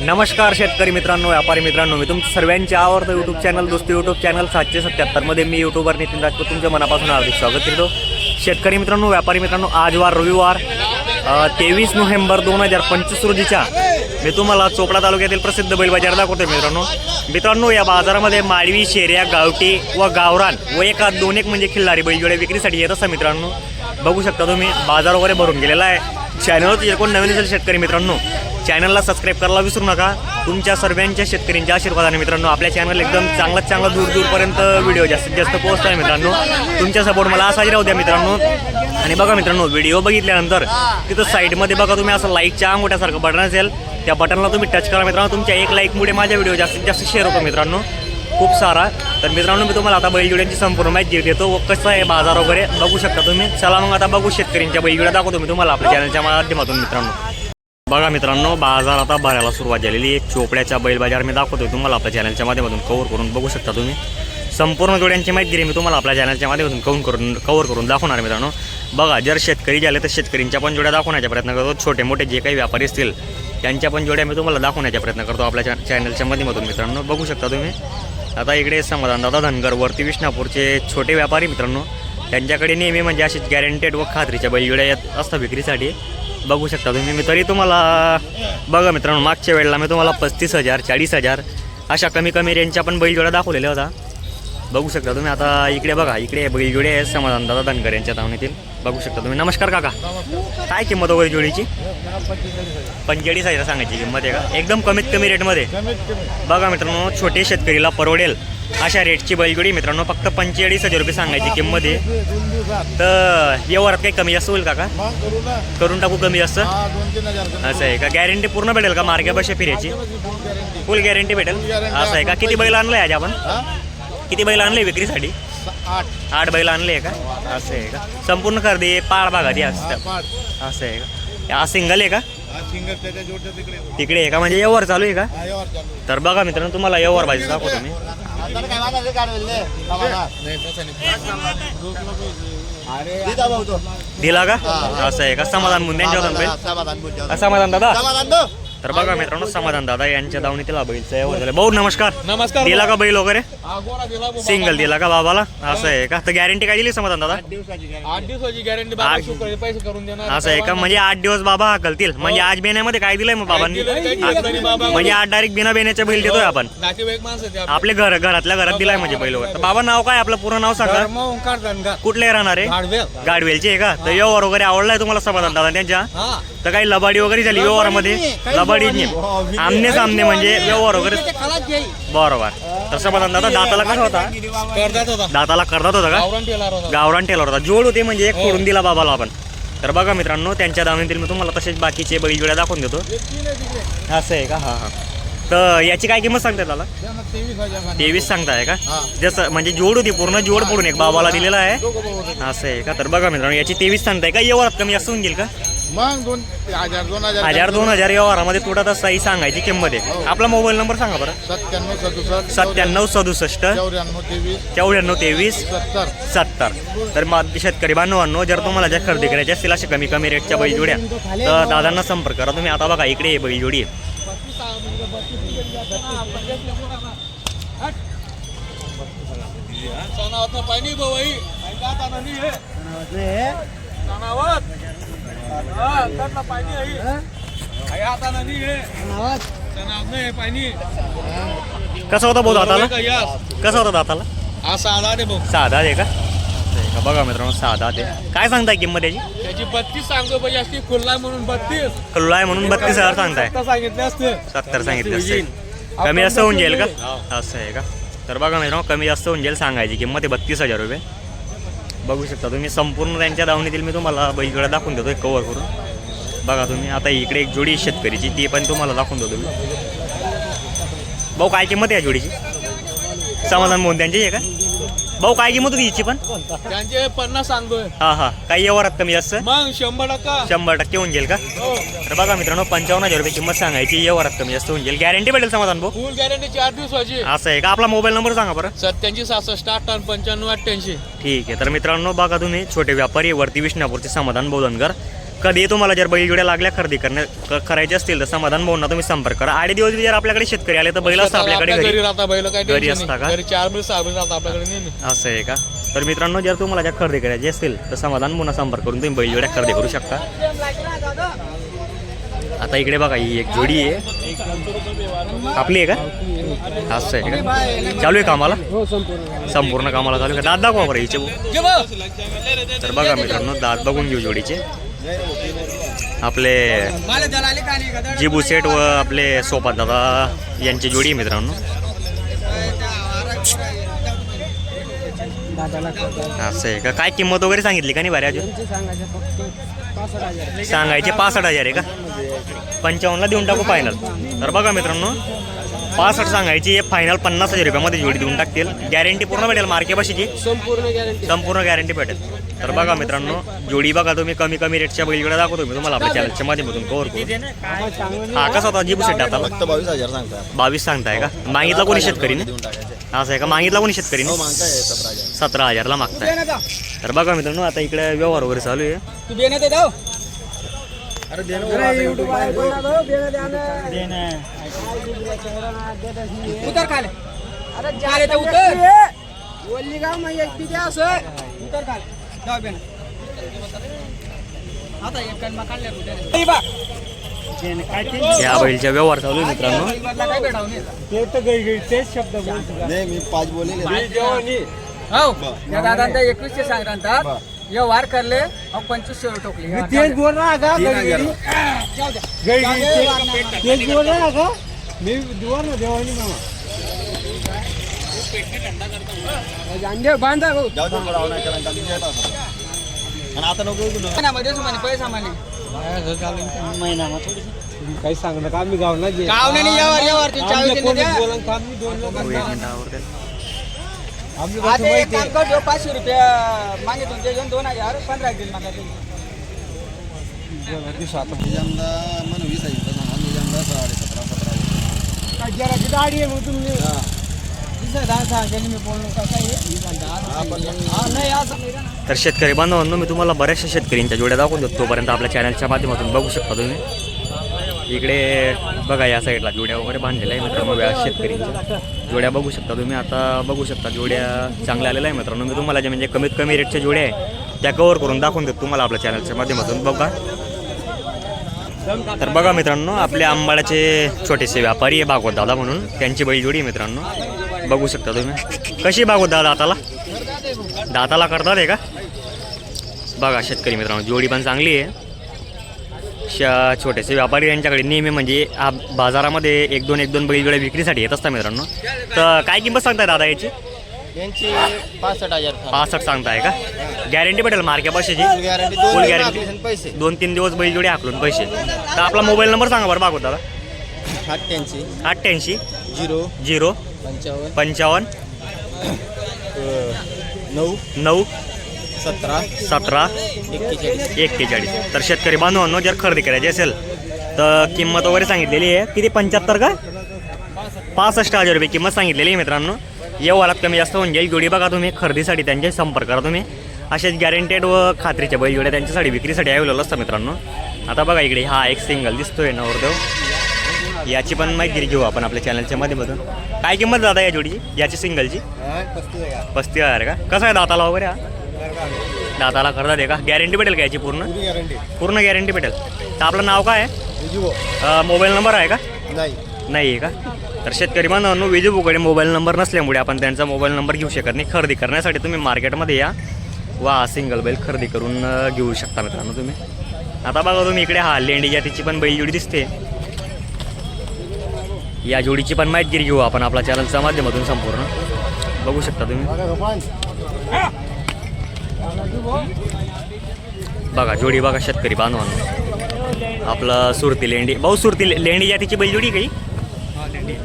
नमस्कार शेतकरी मित्रांनो व्यापारी मित्रांनो मी तुमचं सर्वांच्या आवडतं यूट्यूब चॅनल दोस्ती यूट्यूब चॅनल सातशे सत्याहत्तरमध्ये मी यूट्यूबर नितीन राजपूत तुमच्या मनापासून हार्दिक स्वागत करतो. शेतकरी मित्रांनो व्यापारी मित्रांनो आज वार रविवार तेवीस नोव्हेंबर दोन हजार पंचवीस रोजीच्या मी तुम्हाला चोपडा तालुक्यातील प्रसिद्ध बैल बाजार दाखवतो मित्रांनो. मित्रांनो या बाजारामध्ये माळवी शेऱ्या गावठी व गावरान व एका दोन एक म्हणजे खिल्लारी बैलजोड्या विक्रीसाठी येत असतात मित्रांनो. बघू शकता तुम्ही बाजार वगैरे भरून गेलेला आहे. चॅनलवर जे कोण नवीन असेल शेतकरी मित्रांनो चॅनलला सबस्क्राईब करायला विसरू नका. तुमच्या सर्वांच्या शेतकऱ्यांच्या आशीर्वादाने मित्रांनो आपल्या चॅनल एकदम चांगलाच चांगला दूर दूरपर्यंत व्हिडिओ जास्तीत जास्त पोहोचत आहे मित्रांनो. तुमच्या सपोर्ट मला असाही राहू द्या मित्रांनो. आणि बघा मित्रांनो व्हिडिओ बघितल्यानंतर तिथं साईडमध्ये बघा तुम्ही असं लाईकच्या अंगोठ्यासारखं बटन असेल. त्या बटनला तुम्ही टच करा मित्रांनो. तुमच्या एक लाईकमुळे माझ्या व्हिडिओ जास्तीत जास्त शेअर होतो मित्रांनो. खूप सारा तर मित्रांनो मी तुम्हाला आता बैलजोड्यांची संपूर्ण माहिती देतो. व कसं आहे बाजार वगैरे बघू शकता तुम्ही. चला मग आता बघू शेतकऱ्यांच्या बैलजोड्या दाखवतो मी तुम्हाला आपल्या चॅनलच्या माध्यमातून मित्रांनो. बघा मित्रांनो बाजार आता भरायला सुरुवात झालेली आहे. चोपड्याच्या बैल बाजार मी दाखवतो तुम्हाला आपल्या चॅनलच्या माध्यमातून. कव्हर करून बघू शकता तुम्ही. संपूर्ण जोड्यांची माहिती दिली मी तुम्हाला आपल्या चॅनलच्या माध्यमातून. कव्हर करून कव्हर करून दाखवणार मित्रांनो. बघा जर शेतकरी झाले तर शेतकऱ्यांच्या पण जोड्या दाखवण्याचा प्रयत्न करतो. छोटे मोठे जे काही व्यापारी असतील त्यांच्या पण जोड्या मी तुम्हाला दाखवण्याचा प्रयत्न करतो आपल्या चॅनलच्या माध्यमातून मित्रांनो. बघू शकता तुम्ही. आता इकडे समाधान दादा धनगर वरती विष्णापूरचे छोटे व्यापारी मित्रांनो त्यांच्याकडे नेहमी म्हणजे अशीच गॅरंटेड व खात्रीच्या बैलजोड्या येत असतात विक्रीसाठी. बघू शकता तुम्ही मी तरी तुम्हाला बघा मित्रांनो मागच्या वेळेला मी तुम्हाला पस्तीस हजार चाळीस हजार अशा कमी कमी रेंजच्या पण बैलजोड्या दाखवलेल्या होता बघू शकता तुम्ही आता इकडे बघा इकडे बैलजोडी आहेत समाधान दादा धनगर यांच्या धावणीतील बघू शकता तुम्ही. नमस्कार काका. काय किंमत वगैरे जोडीची? पंचेचाळीस हजार सांगायची किंमत आहे का? एकदम कमीत कमी रेटमध्ये. बघा मित्रांनो छोटे शेतकरीला परवडेल अशा रेटची बैलजोडी मित्रांनो फक्त पंचेचाळीस हजार रुपये सांगायची किंमत आहे. तर व्यवहारात काही कमी जास्त होईल काका? करून टाकू कमी जास्त? असं आहे का? गॅरंटी पूर्ण भेटेल का मार्गे बशा फिरायची? फुल गॅरंटी भेटेल? असं आहे का? किती बैल आणलं आज आपण? किती बैल आणले विक्रीसाठी? आठ. आठ बैल आणले आहे का? असं आहे का? संपूर्ण खरेदी पाळ भागात असतं असं आहे का? हा सिंगल आहे का? तिकडे तिकडे आहे का? म्हणजे व्यवहार चालू आहे का? हा, तर बघा मित्रांनो तुम्हाला व्यवहार पाहिजे दाखवतो मी. दिला का? असं आहे का? समाधान बैल? समाधान दादा? समाधान दो तर बघा मित्रांनो समाधान दादा यांच्या दावणीतील हा बैलचा व्यवहार झाला भाऊ नमस्कार. नमस्कार दिला का बैल वगैरे? हा. सिंगल दिला का बाबाला? असं आहे का? तर गॅरंटी काय दिली समाधान दादा? आठ दिवसाची गॅरंटी बाबा आठ- शुक्र पैसे करून देणार. असं आहे का? म्हणजे आठ दिवस बाबा हाकलतील. म्हणजे आज बेण्यामध्ये काय दिलंय मग बाबांनी. म्हणजे आज डायरेक्ट बिना बेण्याच्या बैल देतोय आपण. नातेवाईक माणसं आहेत ते आपले. आपले घर घरातल्या घरात दिलाय म्हणजे बैल वगैरे. तर बाबा नाव काय? आपलं पूर्ण नाव सांगा. धर्म ओंकार धनगर. कुठले राहणार? आहे गाडवेल. गाडवेलचे आहे का? तर व्यवहार वगैरे आवडलाय तुम्हाला समाधान दादा त्यांच्या? हा. तर काही लबाडी वगैरे झाली व्यवहारामध्ये? लबाडी नाही आमने सामने म्हणजे व्यवहार वगैरे. बरोबर. तर समाधान दादा दाताला कसा होता? दाताला करतात होता का? गावरान टेलर होता. जोड होते म्हणजे एक फोडून दिला बाबाला आपण. तर बघा मित्रांनो त्यांच्या दावणीतील मी तुम्हाला तसेच बाकीचे बैलजोड्या दाखवून देतो. असं आहे का? हा हा. तर याची काय किंमत सांगताय त्याला तेवीस सांगताय का? हा. जसं म्हणजे जोड होती पूर्ण जोड पडून एक बाबाला दिलेला आहे. असं आहे का? तर बघा मित्रांनो याची तेवीस सांगताय का? व्यवहारात कमी जास्त होऊन गेल का? मग दोन हजार दोन हजार हजार दोन हजार व्यवहारामध्ये तुटत सही सांगायची किंमत आहे. आपला मोबाईल नंबर सांगा बरं. सत्त्याण्णव सदुसष्ट सत्त्याण्णव सदुसष्ट चौऱ्याण्णव तेवीस चौऱ्याण्णव तेवीस सत्तर. सत्तर. तर मग शेतकरी बांधवांनो जर तुम्हाला ज्या खरेदी करायच्या असतील अशा कमी कमी रेटच्या बैलजोड्या तर दादांना संपर्क करा. तुम्ही आता बघा इकडे हे बैलजोडी आहे. पाणी हे हा, नाही हे. पाणी कसा होता भाऊ दाताला? कसा होता दाताला? साधा भाऊ. साधा आहे का? बघा मित्रांनो साधा ते काय सांगताय किंमत त्याची त्याची बत्तीस सांगतो पाहिजे असती खुल्ला म्हणून बत्तीस. आहे म्हणून बत्तीस हजार सांगताय. आता सांगितले असते. सत्तर सांगितले असते. कमी जास्त होऊन जाईल का? असं आहे का? तर बघा मित्रांनो कमी जास्त होऊन जाईल सांगायची किंमत आहे बत्तीस हजार रुपये. बघू शकता तुम्ही संपूर्ण त्यांच्या दावणीतील मी तुम्हाला बैलकडे दाखवून देतो एक कवर करून. बघा तुम्ही आता इकडे एक जोडी शेतकरीची ती पण तुम्हाला दाखवून देतो मी. भाऊ काय किंमत आहे या जोडीची? समाधान मोहन त्यांची आहे का? भाऊ काय किंमत होती हिची पण? त्यांचे पन्नास सांगतोय. हा हा. काही व्यवहारात कमी जास्त? मग शंभर टक्का. शंभर टक्के होऊन जाईल का? हो. तर बघा मित्रांनो पंचावन्न हजार रुपये किंमत सांगायची व्यवहारात कमी जास्त होऊन जाईल. गॅरंटी भेटेल समाधान भाऊ? फुल गॅरंटी चार दिवसाची. असं आहे का? आपला मोबाईल नंबर सांगा बरं. सत्याऐंशी सहासष्ट अठ्ठावन्न पंच्याण्णव अठ्ठ्याऐंशी. ठीक आहे. तर मित्रांनो बघा तुम्ही छोटे व्यापारी वरती विष्णापूरचे समाधान बोधनकर कधी तुम्हाला जर बैलजोड्या लागल्या खरेदी करण्या करायचे असतील तर समाधान भाऊंना तुम्ही संपर्क करा. आडे दिवस जर आपल्याकडे शेतकरी आले तर बैल असतं आपल्याकडे आपल्या घरी. राहता बैल काय घरी असता का? चार बैल सहा बैल राहता आपल्याकडे नेहमी. असं आहे का? तर मित्रांनो जर तुम्हाला ज्या खरेदी करायची असतील तर समाधान पुन्हा संपर्क करून तुम्ही बैलजोड्या खरेदी करू शकता. आता इकडे बघा ही एक जोडी आहे. आपली आहे का? असं आहे का? चालू आहे कामाला? संपूर्ण कामाला चालू आहे का? दात दाखवा बरं हिचे. तर बघा मित्रांनो दात बघून घेऊ जोडीचे. आपले जिबू सेट व आपले सोपा दादा यांची जोडी मित्रांनो. असं आहे का? काय किंमत वगैरे सांगितली का नाही भारी अजून? सांगायचे पासष्ट हजार आहे का? पंचावन्नला देऊन टाकू फायनल तर बघा मित्रांनो पासष्ट सांगायची हे फायनल पन्नास हजार रुपयामध्ये जोडी देऊन टाकतील. गॅरंटी पूर्ण भेटेल मार्केपाशीची संपूर्ण गॅरंटी संपूर्ण गॅरंटी भेटेल. तर बघा मित्रांनो जोडी बघा तुम्ही कमी कमी रेटच्या बैलकडे दाखवतो मी तुम्हाला आपल्या चॅनलच्या माध्यमातून. कव्हर करू हा कसा होता? जिबू सेट आता? फक्त बावीस हजार सांगता बावीस सांगताय का? मागितला कोणी टाकायचे असं आहे का? मागितला कोणी शेतकरीने हो सतरा हजार. सतरा हजारला मागताय. तर बघा मित्रांनो आता इकडे व्यवहार वगैरे चालू आहे. अरे उतर खाले. खाले तर उतर. बोलली का मग एक बिद्या असं? उतर खाले. जाऊ बेने. आता एक कलमा काढले कुठे? बा या बैलच्या व्यवहार चालू मित्रांनो. काय भेटावं नाही ते तर गई तेच शब्द नाही मी पाच बोलेले हो. त्या दादा एकवीसशे सांगतात व्यवहार करले अहो पंचवीसशे टोकली. तेच बोल रहा का? द्या. तेच बोल रहा का? मी दुवा ना देवानी मामा. अंडे बांधा भाऊ आता. आणि आता नको तू महिन्यामध्येच म्हणे पैसा म्हणे काही सांगणं का आम्ही गावला नाही यावर यावर दोन लोक बघू एक मिनिट आवडते. आम्ही आता कसं एक माहिती काम कर देऊ पाचशे रुपये मागितून ते घेऊन दोन हजार पंधरा देईल मला ते. निजामला मन वीस आहे इथं सांगा निजामला साडे सतरा सतरा जरा गाडी आहे मग तुम्ही. तर शेतकरी बांधवांनो मी तुम्हाला बऱ्याचशा शेतकऱ्यांच्या जोड्या दाखवून देतो. तोपर्यंत आपल्या चॅनलच्या माध्यमातून बघू शकता तुम्ही. इकडे बघा या साईडला जोड्या वगैरे बांधलेल्या आहे मित्रांनो या शेतकऱ्यांच्या जोड्या बघू शकता तुम्ही आता बघू शकता जोड्या चांगल्या आलेल्या आहे मित्रांनो. मी तुम्हाला जे म्हणजे कमीत कमी रेटच्या जोड्या आहे त्या कवर करून दाखवून देतो तुम्हाला आपल्या चॅनलच्या माध्यमातून. बघा. तर बघा मित्रांनो आपले आंबाड्याचे छोटेसे व्यापारी आहे भागवत दादा म्हणून. त्यांची बैलजोडी आहे मित्रांनो. बघू शकता तुम्ही. कशी भागवत दादा दाताला? दाताला करतात आहे का? बघा शेतकरी मित्रांनो जोडी पण चांगली आहे. श छोटेसे व्यापारी यांच्याकडे नेहमी म्हणजे आ- बाजारामध्ये एक दोन एक दोन बैलजोड्या विक्रीसाठी येत असतात मित्रांनो. तर काय किंमत सांगताय दादा याची? यांची पासष्ट हजार पासष्ट सांगताय का? गॅरंटी भेटेल मार्के पैशाची? फुल गॅरंटी पैसे. दोन तीन दिवस बैलजोडी हाकलून पैसे. तर आपला मोबाईल नंबर सांगा बरं भागवत दादा. अठ्ठ्याऐंशी. अठ्ठ्याऐंशी. झिरो. झिरो. पंचावन्न. पंचावन्न. नऊ. नऊ. सतरा. सतरा. एक्केचाळीस. एक्केचाळीस तर शेतकरी बांधवांनो जर खरेदी करायची असेल तर किंमत वगैरे सांगितलेली आहे. किती? पंच्याहत्तर का? पासष्ट हजार रुपये किंमत सांगितलेली आहे मित्रांनो. व्यवहारात कमी जास्त होऊन जाईल. जोडी बघा तुम्ही खरेदीसाठी त्यांचे संपर्क करा तुम्ही. असेच गॅरंटेड व खात्रीचे बैल जोड्या त्यांच्यासाठी विक्रीसाठी अवेलेबल असतात मित्रांनो. आता बघा इकडे हा एक सिंगल दिसतोय नवरदेव. याची पण माहिती घेऊ आपण आपल्या चॅनलच्या माध्यमातून. काय किंमत दादा या जोडीची? याची सिंगलची पस्तीस हजार का? कसं आहे दाताला वगैरे हा? दाताला करतात आहे का? गॅरंटी भेटेल का याची पूर्ण? पुरी गॅरंटी पूर्ण गॅरंटी भेटेल. तर आपलं नाव काय आहे? मोबाईल नंबर आहे का? नाही. नाही आहे का? तर शेतकरी बांधवांनो विजूबुकडे मोबाईल नंबर नसल्यामुळे आपण त्यांचा मोबाईल नंबर घेऊ शकत नाही. खरेदी करण्यासाठी तुम्ही मार्केटमध्ये या वा सिंगल बैल खरेदी करून घेऊ शकता मित्रांनो तुम्ही. आता बघा तुम्ही इकडे हा लेंडी जातीची पण बैल जोडी दिसते. या जोडीची पण माहिती घेऊ आपण आपल्या चॅनलच्या माध्यमातून संपूर्ण. बघू शकता तुम्ही. बघा जोडी बघा शेतकरी बांधवांनो. आपलं सुरती लेंडी. भाऊ सुरती लेंडी जातीची बैलजोडी काही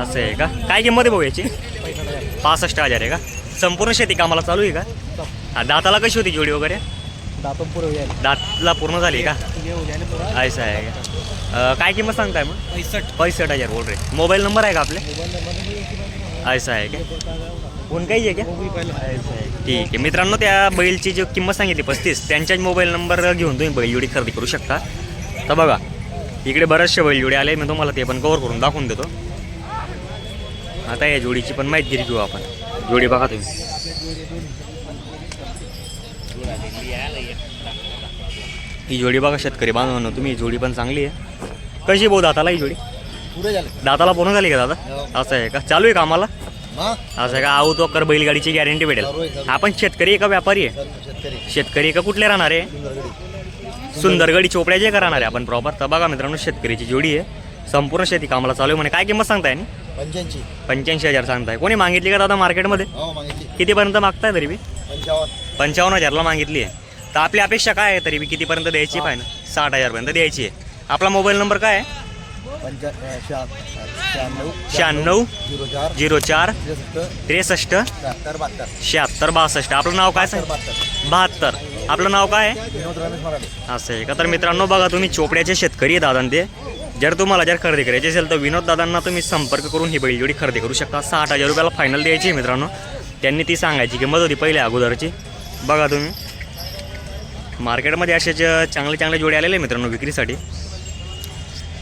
असं आहे का? काय किंमत आहे भाऊ याची? पासष्ट हजार आहे का? संपूर्ण शेती कामाला चालू आहे का? दाताला कशी होती जोडी वगैरे? दातला पूर्ण झाली का? असं आहे का? काय किंमत सांगताय मग? पैसष्ट. पैसष्ट हजार बोल रे. मोबाईल नंबर आहे का आपले? असं आहे का? कोण काही आहे का? ठीक आहे. मित्रांनो त्या बैलची जी किंमत सांगितली पस्तीस त्यांच्याच मोबाईल नंबर घेऊन तुम्ही बैलजोडी खरेदी करू शकता. तर बघा इकडे बरेचसे बैलजोडी आले मी तुम्हाला ते पण कवर करून दाखवून देतो. आता या जोडीची पण माहिती घेऊ आपण. जोडी बघा तुम्ही. ही जोडी बघा शेतकरी बांधवांनो तुम्ही ही जोडी पण चांगली आहे. कशी भाऊ दाताला ही जोडी? दाताला पूर्ण झाली का दादा? असं आहे का? चालू आहे का आम्हाला हा असं का आऊ तो कर बैलगाडीची गॅरंटी भेटेल. आपण शेतकरी आहे का व्यापारी आहे? शेतकरी. का कुठले राहणार आहे? सुंदरगडी. चोपड्याचे का राहणार आहे? आपण प्रॉपर तर बघा मित्रांनो शेतकरीची जोडी आहे. संपूर्ण शेती कामाला चालू आहे म्हणे. काय किंमत सांगताय ना पंच्याऐंशी. पंच्याऐंशी हजार सांगताय. कोणी मागितली का दादा मार्केटमध्ये? हो कितीपर्यंत मागताय तरी बी? पंचावन्न. पंचावन्न हजारला मागितली आहे. तर आपली अपेक्षा काय आहे तरी बी? कितीपर्यंत द्यायची पाहिजे साठ हजारपर्यंत द्यायची आहे. आपला मोबाईल नंबर काय आहे? पंचा शहा- शहाण्णव शहाण्णव झिरो चार झिरो चार त्रेसष्ट त्रेसष्ट शहात्तर बहात्तर. शहात्तर बासष्ट. आपलं नाव काय सांग बहात्तर बहात्तर. आपलं नाव काय? आहे विनोद रमेश मराठे. असं आहे का? तर मित्रांनो बघा तुम्ही चोपड्याचे शेतकरी आहे दादा ते. जर तुम्हाला जर खरेदी करायची असेल तर विनोद दादांना तुम्ही संपर्क करून ही बैलजोडी खरेदी करू शकता. साठ हजार रुपयाला फायनल द्यायची आहे मित्रांनो. त्यांनी ती सांगायची किंमत होती पहिल्या अगोदरची. बघा तुम्ही. मार्केटमध्ये असेच चांगले चांगले जोडे आलेले आहे मित्रांनो विक्रीसाठी.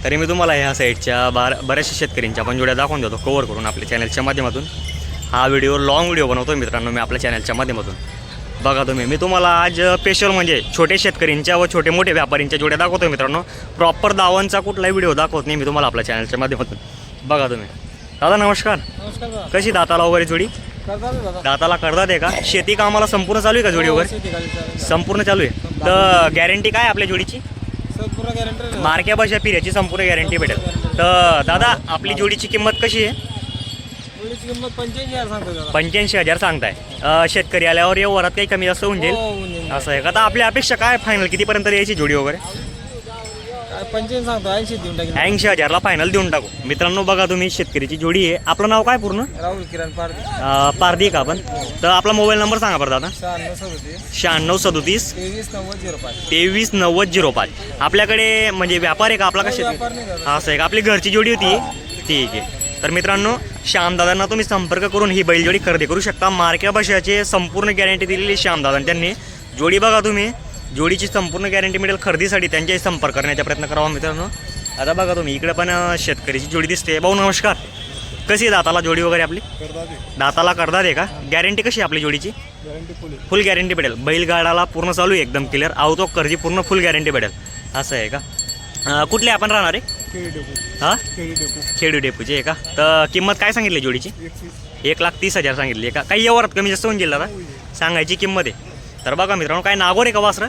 तरी मी तुम्हाला ह्या साईडच्या बार बऱ्याचशा शेतकऱ्यांच्या आपण जोड्या दाखवून देतो कवर करून आपल्या चॅनलच्या माध्यमातून. हा व्हिडिओ लॉंग व्हिडिओ बनवतो मित्रांनो मी आपल्या चॅनलच्या माध्यमातून. बघा तुम्ही मी तुम्हाला आज स्पेशल म्हणजे छोटे शेतकऱ्यांच्या व छोटे मोठे व्यापाऱ्यांच्या जोड्या दाखवतो मित्रांनो. प्रॉपर दावांचा कुठलाही व्हिडिओ दाखवत नाही मी तुम्हाला आपल्या चॅनलच्या माध्यमातून. बघा तुम्ही. दादा नमस्कार. कशी दाताला वगैरे जोडी? दाताला करतात आहे का? शेती कामाला संपूर्ण चालू आहे का जोडी वगैरे शेती खाली चालेल. संपूर्ण चालू आहे. तर गॅरंटी काय आपल्या जोडीची? मार्क्या भाषा पिऱ्याची संपूर्ण गॅरंटी भेटेल. तर दादा आपली जोडीची किंमत कशी आहे? पंच्याऐंशी हजार सांगताय शेतकरी आल्यावर या वरात काही कमी जास्त होऊन हो, जाईल जाईल. असं आहे का? तर आपली अपेक्षा काय फायनल कितीपर्यंत यायची जोडी वगैरे? सांगतो ऐंशी देऊन टाकेल ऐंशी हजारला फायनल देऊन टाकू. मित्रांनो बघा तुम्ही शेतकरीची जोडी आहे. आपलं नाव काय पूर्ण? राहुल किरण पार्क अं, पारदी का आपण? तर आपला मोबाईल नंबर सांगा बरं दादा. शहाण्णव सदतीस. शहाण्णव सदोतीस. तेवीस नव्वद झिरो पाच. तेवीस नव्वद झिरो पाच. आपल्याकडे म्हणजे व्यापार आहे का आपला का काही शेती व्यापार नाही दादा. हा असं आहे का? आपली घरची जोडी होती. ठीक आहे. तर मित्रांनो श्यामदादांना तुम्ही संपर्क करून ही बैलजोडी खरेदी करू शकता. मार्क्या भाषाचे संपूर्ण गॅरंटी दिलेली श्यामदादा त्यांनी. जोडी बघा तुम्ही. जोडीची संपूर्ण गॅरंटी मिळेल खरेदीसाठी. त्यांच्याही संपर्क करण्याचा प्रयत्न करावा मित्रांनो. आता बघा तुम्ही इकडे पण शेतकरीची जोडी दिसते. भाऊ नमस्कार. कशी आहे दाताला जोडी वगैरे आपली? दाताला करतात आहे का? गॅरंटी कशी आहे आपली जोडीची? गॅरंटी फुल गॅरंटी भेटेल. बैलगाडाला पूर्ण चालू आहे एकदम क्लिअर ऑफ कर्जी पूर्ण फुल गॅरंटी भेटेल. असं आहे का? कुठले आपण राहणार आहे? हां? खेडू डेपूची आहे का? तर किंमत काय सांगितली जोडीची? एक लाख तीस हजार सांगितली का? काही व्यवहारात कमी जास्त होऊन गेलं सांगायची किंमत आहे. तर बघा मित्रांनो काय नागोर आहे का वासरं?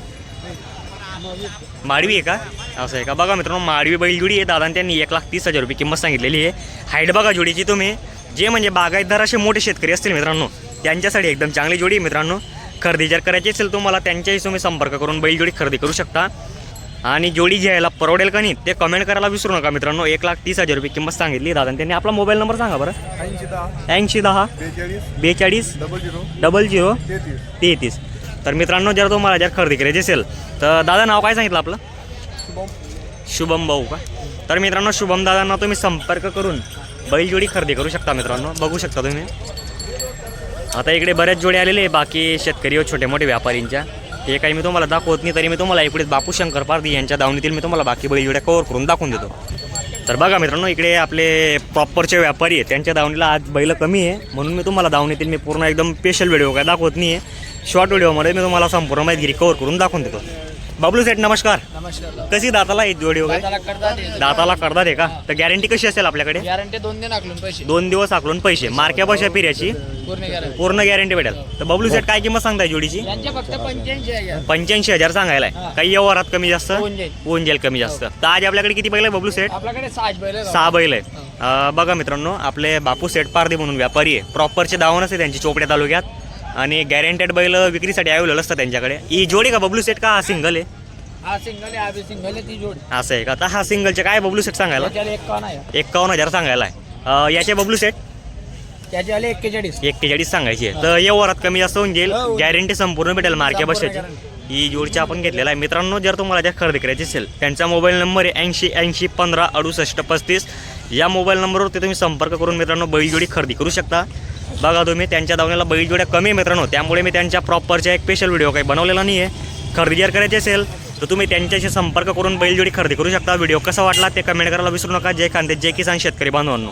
माडवी आहे का? असं आहे का? बघा मित्रांनो माडवी बैल जोडी आहे. दादा त्यांनी एक लाख तीस हजार रुपये किंमत सांगितलेली आहे. हाईट बघा जोडीची तुम्ही. जे म्हणजे बागायतदार असे मोठे शेतकरी असतील मित्रांनो त्यांच्यासाठी एकदम चांगली जोडी आहे मित्रांनो. खरेदी जर करायची असेल तुम्हाला त्यांच्याही तुम्ही संपर्क करून बैल जोडी खरेदी करू शकता. आणि जोडी घ्यायला परवडेल का नाही ते कमेंट करायला विसरू नका मित्रांनो. एक लाख तीस हजार रुपये किंमत सांगितली दादा त्यांनी आपला मोबाईल नंबर सांगा बरं. ऐंशी दहा. ऐंशी दहा. बेचाळीस. बेचाळीस. Double zero. Double zero. तेहतीस. तर मित्रांनो जर तुम्हाला जर खरेदी करायची असेल तर दादा नाव काय सांगितलं आपलं? शुभम. शुभम भाऊ का? तर मित्रांनो शुभम दादांना तुम्ही संपर्क करून बैलजोडी खरेदी करू शकता मित्रांनो. बघू शकता तुम्ही. आता इकडे बऱ्याच जोडी आलेले आहे बाकी शेतकरी व छोटे मोठे व्यापारींच्या. ते काही मी तुम्हाला दाखवत नाही तरी मी तुम्हाला इकडे बापू शंकर पारदी यांच्या दावणीतील मी तुम्हाला बाकी बैलजोड्या कवर करून दाखवून देतो. तर बघा मित्रांनो इकडे आपले प्रॉपरचे व्यापारी आहे त्यांच्या दावणीला आज बैल कमी आहे. म्हणून मी तुम्हाला दावणीतील मी पूर्ण एकदम स्पेशल व्हिडिओ काय दाखवत नाही आहे शॉर्ट व्हिडिओमध्ये मी तुम्हाला संपूर्ण माहिती कवर करून दाखवून देतो. बबलू सेठ नमस्कार. नमस्कार. कशी दाताला आहे जोडी वगैरे? दाताला करतात आहे का? तर गॅरंटी कशी असेल आपल्याकडे? गॅरंटी दोन दिन आकलून पैसे. दोन दिवस आकलून पैसे. मार्क्या भाषा पिऱ्याची पूर्ण गॅरंटी पूर्ण गॅरंटी भेटेल. तर बबलू सेट काय किंमत सांगताय जोडीची? फक्त पंच्याऐंशी हजार. पंच्याऐंशी हजार सांगायला आहे. काही व्यवहारात कमी जास्त? होऊन जाईल. होऊन जाईल कमी जास्त. तर आज आपल्याकडे किती बैल आहे बबलू सेट आपल्याकडे बैल. सहा बैल आहे अं, बघा मित्रांनो आपले बापू सेट पारदे म्हणून व्यापारी आहे. प्रॉपरचे दावणच आहे त्यांची चोपड्या तालुक्यात. आणि गॅरंटेड बैल विक्रीसाठी अवेलेबल असतात त्यांच्याकडे. ही जोडी का बबलू सेट का? हा सिंगल आहे? हा सिंगल आहे हा बी सिंगल आहे ती जोड. असं आहे का? तर हा सिंगलचे काय बबलू सेट सांगायला? एक्कावन्न हजार सांगायला आहे. याचे बबलू सेट? त्याच्यावाले एक्केचाळीस. एक्केचाळीस सांगायची आहे. तर व्यवहारात कमी जास्त होऊन जाईल. हो. गॅरंटी संपूर्ण भेटेल मार्के बसायची ही जोडची आपण घेतलेला आहे. मित्रांनो जर तुम्हाला जर खरेदी करायची असेल त्यांचा मोबाईल नंबर आहे ऐंशी ऐंशी पंधरा अडुसष्ट पस्तीस. या मोबाईल नंबरवर ते तुम्ही संपर्क करून मित्रांनो बैलजोडी खरेदी करू शकता. बघा तुम्ही त्यांच्या दावण्याला बैलजोड्या कमी मित्रांनो. त्यामुळे मी त्यांच्या प्रॉपरच्या एक स्पेशल व्हिडिओ काही बनवलेला नाही आहे खरेदी जर करायची असेल तर तुम्ही त्यांच्याशी संपर्क करून बैलजोडी खरेदी करू शकता. व्हिडिओ कसा वाटला ते कमेंट करायला विसरू नका. जय खांदे जय किसान शेतकरी बांधवांनो.